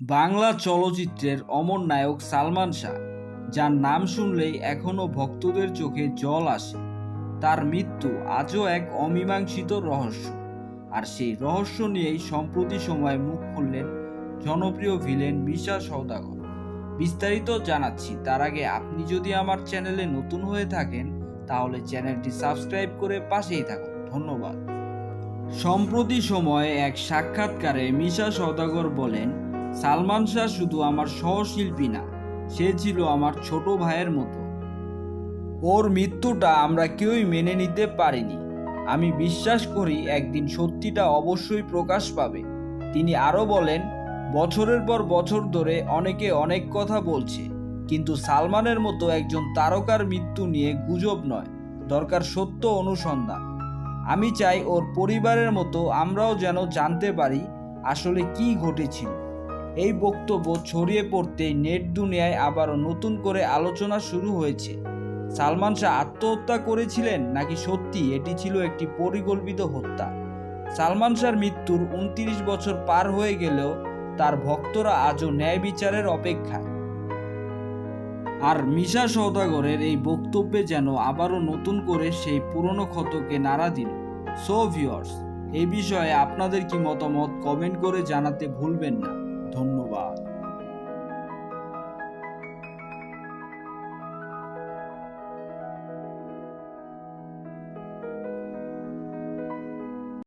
বাংলা চলচ্চিত্রের অমর নায়ক সালমান শাহ, যার নাম শুনলেই এখনও ভক্তদের চোখে জল আসে। তার মৃত্যু আজও এক অমীমাংসিত রহস্য, আর সেই রহস্য নিয়েই সম্প্রতি সময় মুখ খুললেন জনপ্রিয় ভিলেন মিশা সওদাগর। বিস্তারিত জানাচ্ছি, তার আগে আপনি যদি আমার চ্যানেলে নতুন হয়ে থাকেন, তাহলে চ্যানেলটি সাবস্ক্রাইব করে পাশেই থাকুন। ধন্যবাদ। সম্প্রতি সময়ে এক সাক্ষাৎকারে মিশা সওদাগর বলেন সালমান শাহ শুধু আমার সহশিল্পী না, সে ছিল আমার ছোট ভাইয়ের মতো। ওর মৃত্যুটা আমরা কেউই মেনে নিতে পারিনি। আমি বিশ্বাস করি একদিন সত্যিটা অবশ্যই প্রকাশ পাবে। তিনি আরও বলেন, বছরের পর বছর ধরে অনেকে অনেক কথা বলছে, কিন্তু সালমানের মতো একজন তারকার মৃত্যু নিয়ে গুজব নয়, দরকার সত্য অনুসন্ধান। আমি চাই ওর পরিবারের মতো আমরাও যেন জানতে পারি আসলে কি ঘটেছিল। এই বক্তব্য ছড়িয়ে পড়তেই নেট দুনিয়ায় আবারও নতুন করে আলোচনা শুরু হয়েছে। সালমান শাহ আত্মহত্যা করেছিলেন নাকি সত্যি এটি ছিল একটি পরিকল্পিত হত্যা? সালমান শাহর মৃত্যুর উনত্রিশ বছর পার হয়ে গেলেও তার ভক্তরা আজও ন্যায় বিচারের অপেক্ষায়। আর মিশা সওদাগরের এই বক্তব্যে যেন আবারও নতুন করে সেই পুরনো ক্ষতকে নাড়া দিল। সো ভিউয়ার্স এই বিষয়ে আপনাদের কি মতামত কমেন্ট করে জানাতে ভুলবেন না। ton no va